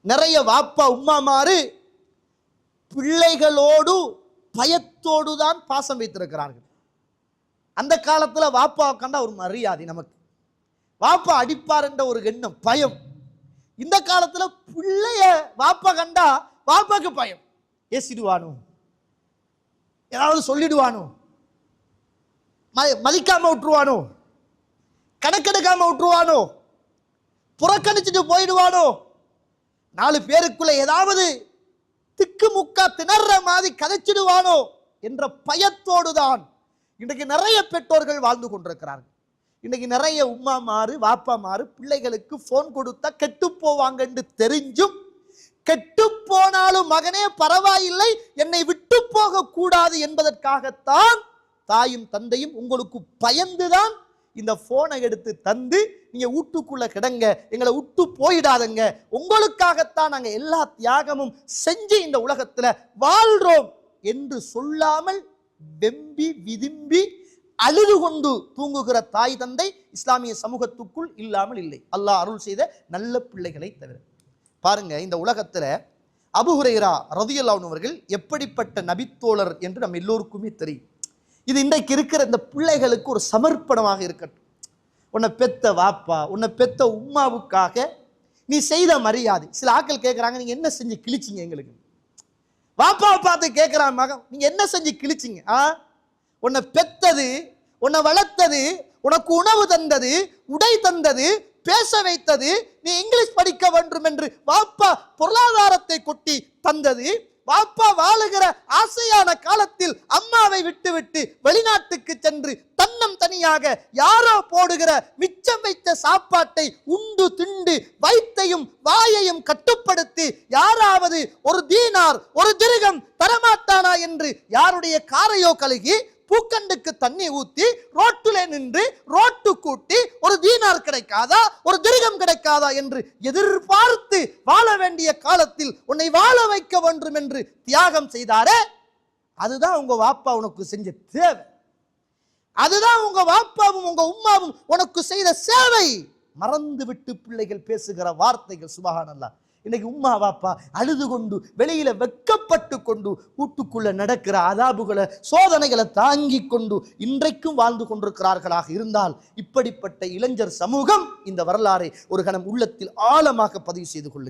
நிறைய வாப்பா உம்மாமாரு பிள்ளைகளோடு பயத்தோடு தான் பாசம் வைத்திருக்கிறார்கள். அந்த காலத்தில் வாப்பாவை கண்டா ஒரு மரியாதை நமக்கு. வாப்பா அடிப்பார் என்ற ஒரு எண்ணம் பயம். இந்த காலத்தில் பிள்ளைய வாப்பா கண்டா வாப்பாக்கு பயம். ஏசிடுவானோ? ஏதாவது சொல்லிடுவானோ? ம- மதிக்காம விட்டுருவானோ? கணக்கெடுக்காம விட்டுருவானோ? புறக்கணிச்சுட்டு போயிடுவானோ? நாலு பேருக்குள்ள ஏதாவது திக்கு முக்கா திணற மாதிரி கதைச்சிடுவானோ என்ற பயத்தோடு தான் இன்றைக்கு நிறைய பெற்றோர்கள் வாழ்ந்து கொண்டிருக்கிறார்கள். இன்றைக்கி நிறைய உம்மா மாறு வாப்பா மாறு பிள்ளைகளுக்கு ஃபோன் கொடுத்தா கெட்டு போவாங்கன்னு தெரிஞ்சும் கெட்டு போனாலும் மகனே பரவாயில்லை என்னை விட்டு போக கூடாது என்பதற்காகத்தான் தாயும் தந்தையும் உங்களுக்கு பயந்துதான் இந்த போனை எடுத்து தந்து நீங்க வீட்டுக்குள்ளே கிடங்க எங்களை விட்டு போயிடாதங்க. உங்களுக்காகத்தான் நாங்க எல்லா தியாகமும் செஞ்சு இந்த உலகத்துல வாழ்றோம் என்று சொல்லாமல் வெம்பி விதும்பி அழுது கொண்டு தூங்குகிற தாய் தந்தை இஸ்லாமிய சமூகத்துக்குள் இல்லாமல் இல்லை. அல்லாஹ் அருள் செய்த நல்ல பிள்ளைகளை தவிர. பாருங்க இந்த உலகத்துல அபுஹுரைரா ஹுரைரா அவர்கள் எப்படிப்பட்ட நபித்தோழர் என்று நம்ம எல்லோருக்குமே தெரியும். இது இன்றைக்கு இருக்கிற இந்த பிள்ளைகளுக்கு ஒரு சமர்ப்பணமாக இருக்கட்டும். உன்னை பெத்த வாப்பா உன்னை பெத்த உம்மாவுக்காக நீ செய்த மரியாதை. சில ஆட்கள் கேட்குறாங்க நீங்கள் என்ன செஞ்சு கிழிச்சிங்க எங்களுக்கு? வாப்பாவை பார்த்து கேட்குறான் மகன் நீங்கள் என்ன செஞ்சு கிழிச்சிங்க ஆ? உன்னை பெத்தது உன்னை வளர்த்தது உனக்கு உணவு தந்தது உடை தந்தது பேச வைத்தது நீ இங்கிலீஷ் படிக்க வேண்டும் என்று வாப்பா பொருளாதாரத்தை கொட்டி தந்தது. வாப்பா வாழுகிற ஆசையான காலத்தில் அம்மாவை விட்டுவிட்டு வெளிநாட்டுக்கு சென்று தன்னம் தனியாக யாரோ போடுகிற மிச்சம் வைத்த சாப்பாட்டை உண்டு திண்டு வயிற்றையும் வாயையும் கட்டுப்படுத்தி யாராவது ஒரு தீனார் ஒரு திருகம் தரமாட்டானா என்று யாருடைய காரையோ கழுகி பூக்கண்டுக்கு தண்ணி ஊத்தி ரோட்டிலே நின்று ரோட்டு கூட்டி ஒரு தீனார் கிடைக்காதா ஒரு திருகம் கிடைக்காதா என்று எதிர்பார்த்து வாழ வேண்டிய காலத்தில் உன்னை வாழ வைக்க வேண்டும் என்று தியாகம் செய்தாரே அதுதான் உங்க வாப்பா உனக்கு செஞ்ச தேவை. அதுதான் உங்க வாப்பாவும் உங்க உம்மாவும் உனக்கு செய்த சேவை. மறந்து விட்டு பிள்ளைகள் பேசுகிற வார்த்தைகள் சுபகானல்லா. இன்னைக்கு உம்மா வாப்பா அழுது கொண்டு வெளியில வெக்கப்பட்டு கொண்டு வீட்டுக்குள்ள நடக்கிற அதாபுகளை சோதனைகளை தாங்கி கொண்டு இன்றைக்கும் வாழ்ந்து கொண்டிருக்கிறார்களாக இருந்தால் இப்படிப்பட்ட இளைஞர் சமூகம் இந்த வரலாறை ஒரு கணம் உள்ளத்தில் ஆழமாக பதிவு செய்து கொள்ளுங்கள்.